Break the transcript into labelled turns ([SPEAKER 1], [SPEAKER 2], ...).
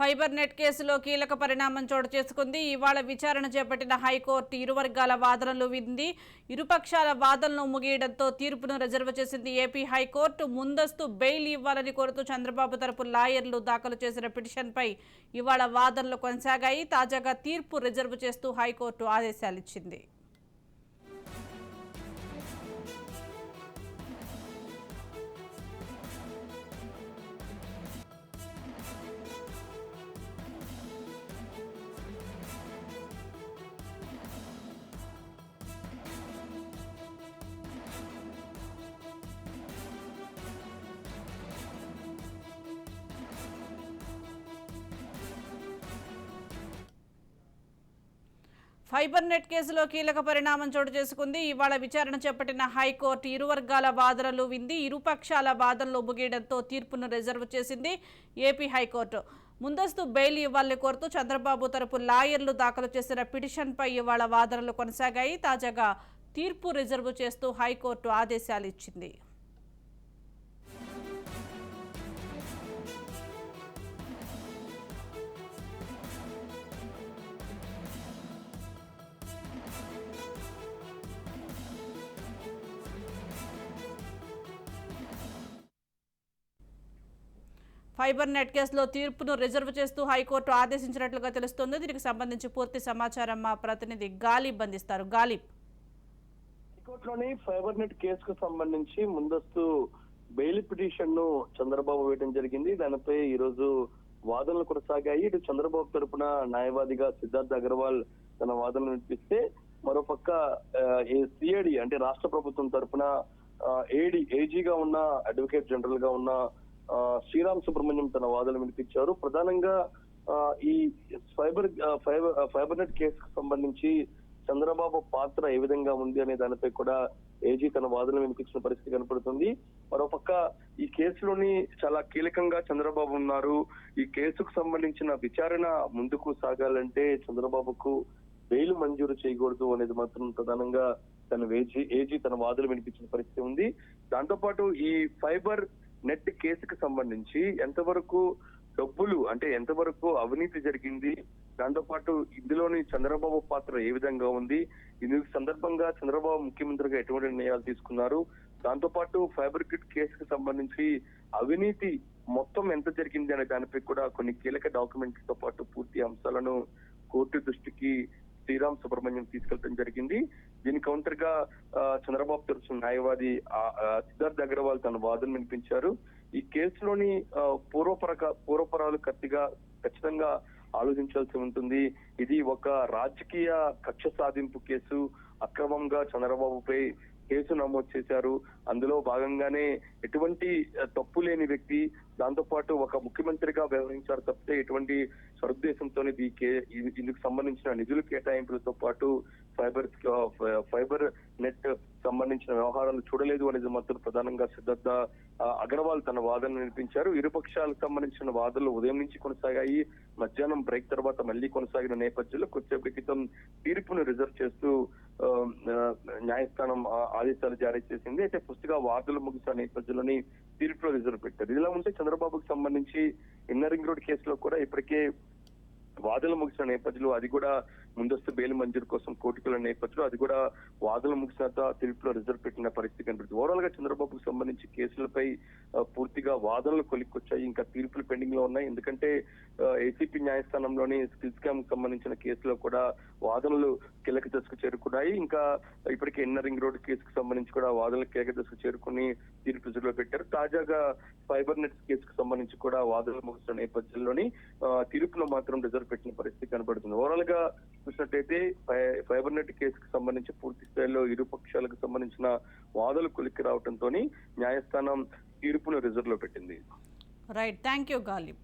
[SPEAKER 1] Fibre net కేసులో కీలక పరిణామం చోటు చేసుకుంది. ఇవాళ విచారణ చేపట్టిన హైకోర్టు ఇరు వర్గాల వాదనలు వింది. ఇరుపక్షాల వాదనలు ముగియడంతో తీర్పును రిజర్వ్ చేసింది ఏపీ హైకోర్టు. ముందస్తు బెయిల్ ఇవ్వాలని కోరుతూ చంద్రబాబు తరపు లాయర్లు దాఖలు చేసిన పిటిషన్పై ఇవాళ వాదనలు కొనసాగాయి. తాజాగా తీర్పు రిజర్వ్ చేస్తూ హైకోర్టు ఆదేశాలిచ్చింది. ఫైబర్ నెట్ కేసులో కీలక పరిణామం చోటు చేసుకుంది. ఇవాళ విచారణ చేపట్టిన హైకోర్టు ఇరు వర్గాల వాదనలు వింది. ఇరుపక్షాల వాదనలు ముగియడంతో తీర్పును రిజర్వ్ చేసింది ఏపీ హైకోర్టు. ముందస్తు బెయిల్ ఇవ్వాలని కోరుతూ చంద్రబాబు తరపు లాయర్లు దాఖలు చేసిన పిటిషన్పై ఇవాళ వాదనలు కొనసాగాయి. తాజాగా తీర్పు రిజర్వ్ చేస్తూ హైకోర్టు ఆదేశాలు ఇచ్చింది. ఫైబర్ నెట్ కేసులో తీర్పును రిజర్వ్ చేస్తూ హైకోర్టు ఆదేశించినట్లుగా తెలుస్తోంది. దీనికి సంబంధించి పూర్తి సమాచారం మా ప్రతినిధి గాలిబ్ అందిస్తారు. గాలిబ్.
[SPEAKER 2] హైకోర్టులోని ఫైబర్ నెట్ కేసుకు సంబంధించి ముందస్తు బెయిల్ పిటిషన్ను చంద్రబాబు వేయడం జరిగింది. దానిపై ఈ రోజు వాదనలు కొనసాగాయి. ఇటు చంద్రబాబు తరపున న్యాయవాదిగా సిద్ధార్థ్ అగర్వాల్ తన వాదనలు వినిపిస్తే మరోపక్క సిఐడి అంటే రాష్ట్ర ప్రభుత్వం తరపున ఏడి ఏజీగా ఉన్న అడ్వకేట్ జనరల్గా ఉన్న శ్రీరామ్ సుబ్రహ్మణ్యం తన వాదనలు వినిపించారు. ప్రధానంగా ఈ ఫైబర్ ఫైబర్ నెట్ కేసుకు సంబంధించి చంద్రబాబు పాత్ర ఏ విధంగా ఉంది అనే దానిపై కూడా ఏజీ తన వాదనలు వినిపించిన పరిస్థితి కనపడుతుంది. మరోపక్క ఈ కేసులోని చాలా కీలకంగా చంద్రబాబు ఉన్నారు. ఈ కేసుకు సంబంధించిన విచారణ ముందుకు సాగాలంటే చంద్రబాబుకు బెయిల్ మంజూరు చేయకూడదు అనేది మాత్రం ప్రధానంగా తన ఏజీ ఏజీ తన వాదులు వినిపించిన పరిస్థితి ఉంది. దాంతో పాటు ఈ ఫైబర్ నెట్ కేసుకు సంబంధించి ఎంతవరకు డబ్బులు అంటే ఎంతవరకు అవినీతి జరిగింది దాంతో పాటు ఇందులోని చంద్రబాబు పాత్ర ఏ విధంగా ఉంది ఇందుకు సందర్భంగా చంద్రబాబు ముఖ్యమంత్రిగా ఎటువంటి నిర్ణయాలు తీసుకున్నారు దాంతో పాటు ఫైబర్ కిట్ కేసుకు సంబంధించి అవినీతి మొత్తం ఎంత జరిగింది అనే దానిపై కూడా కొన్ని కీలక డాక్యుమెంట్స్తో పాటు పూర్తి అంశాలను కోర్టు దృష్టికి శ్రీరామ్ సుబ్రహ్మణ్యం తీసుకెళ్ళడం జరిగింది. దీని కౌంటర్గా ఆ, చంద్రబాబు తరఫు న్యాయవాది ఆ, సిద్ధార్థ్ అగర్వాల్ తన వాదన వినిపించారు. ఈ కేసులోని పూర్వపర పూర్వపరక పూర్వపరాలు కత్తిగా ఖచ్చితంగా ఆలోచించాల్సి ఉంటుంది. ఇది ఒక రాజకీయ కక్ష సాధింపు కేసు. అక్రమంగా చంద్రబాబుపై కేసు నమోదు చేశారు. అందులో భాగంగానే ఎటువంటి తప్పు లేని వ్యక్తి దాంతో పాటు ఒక ముఖ్యమంత్రిగా వ్యవహరించారు తప్పితే ఎటువంటి సదుద్దేశంతో ఇందుకు సంబంధించిన నిధుల కేటాయింపులతో పాటు సైబర్ నెట్ సంబంధించిన వ్యవహారాలు చూడలేదు అనేది మాత్రం ప్రధానంగా సిద్ధార్థ అగర్వాల్ తన వాదన వినిపించారు. ఇరుపక్షాలకు సంబంధించిన వాదనలు ఉదయం నుంచి కొనసాగాయి. మధ్యాహ్నం బ్రేక్ తర్వాత మళ్ళీ కొనసాగిన నేపథ్యంలో కొద్దిసేపటి క్రితం తీర్పును రిజర్వ్ చేస్తూ న్యాయస్థానం ఆ, ఆదేశాలు జారీ చేసింది. అయితే పుస్తక వార్తలు ముగిసిన నేపథ్యంలోని తీర్పులో రిజర్వ్ పెట్టారు. ఇదిలా ఉంటే చంద్రబాబుకు సంబంధించి ఇన్నరింగ్ రోడ్ కేసులో కూడా ఇప్పటికే వాదనలు ముగిసిన నేపథ్యంలో అది కూడా ముందస్తు బెయిల్ మంజూరు కోసం కోర్టుకు నేపథ్యంలో అది కూడా వాదనలు ముగిసిన తీర్పులో రిజర్వ్ పెట్టిన పరిస్థితి కనిపిస్తుంది ఓవరాల్గా చంద్రబాబుకు సంబంధించి కేసులపై పూర్తిగా వాదనలు కొలిక్కొచ్చాయి ఇంకా తీర్పులు పెండింగ్లో ఉన్నాయి. ఎందుకంటే ఏసీపీ న్యాయస్థానంలోని స్కిల్ స్కామ్ సంబంధించిన కేసులో కూడా వాదనలు కీలక దశకు చేరుకున్నాయి. ఇంకా ఇప్పటికే ఇన్నర్ రింగ్ రోడ్ కేసుకు సంబంధించి కూడా వాదనలు కీలక దశకు చేరుకుని తీర్పు రిజర్వ్ పెట్టారు. తాజాగా ఫైబర్ నెట్స్ కేసుకు సంబంధించి కూడా వాదనలు ముగిసిన నేపథ్యంలోని తీర్పులో మాత్రం రిజర్వ్ పెట్టిన పరిస్థితి కనబడుతుంది ఓవరాల్గా చూసినట్టయితే ఫై- ఫైబర్ నెట్ కేసుకు సంబంధించి పూర్తి స్థాయిలో ఇరు పక్షాలకు సంబంధించిన వాదులు కొలిక్కి రావడంతో న్యాయస్థానం తీర్పును రిజర్వ్లో పెట్టింది.
[SPEAKER 1] Right thank you Ghalib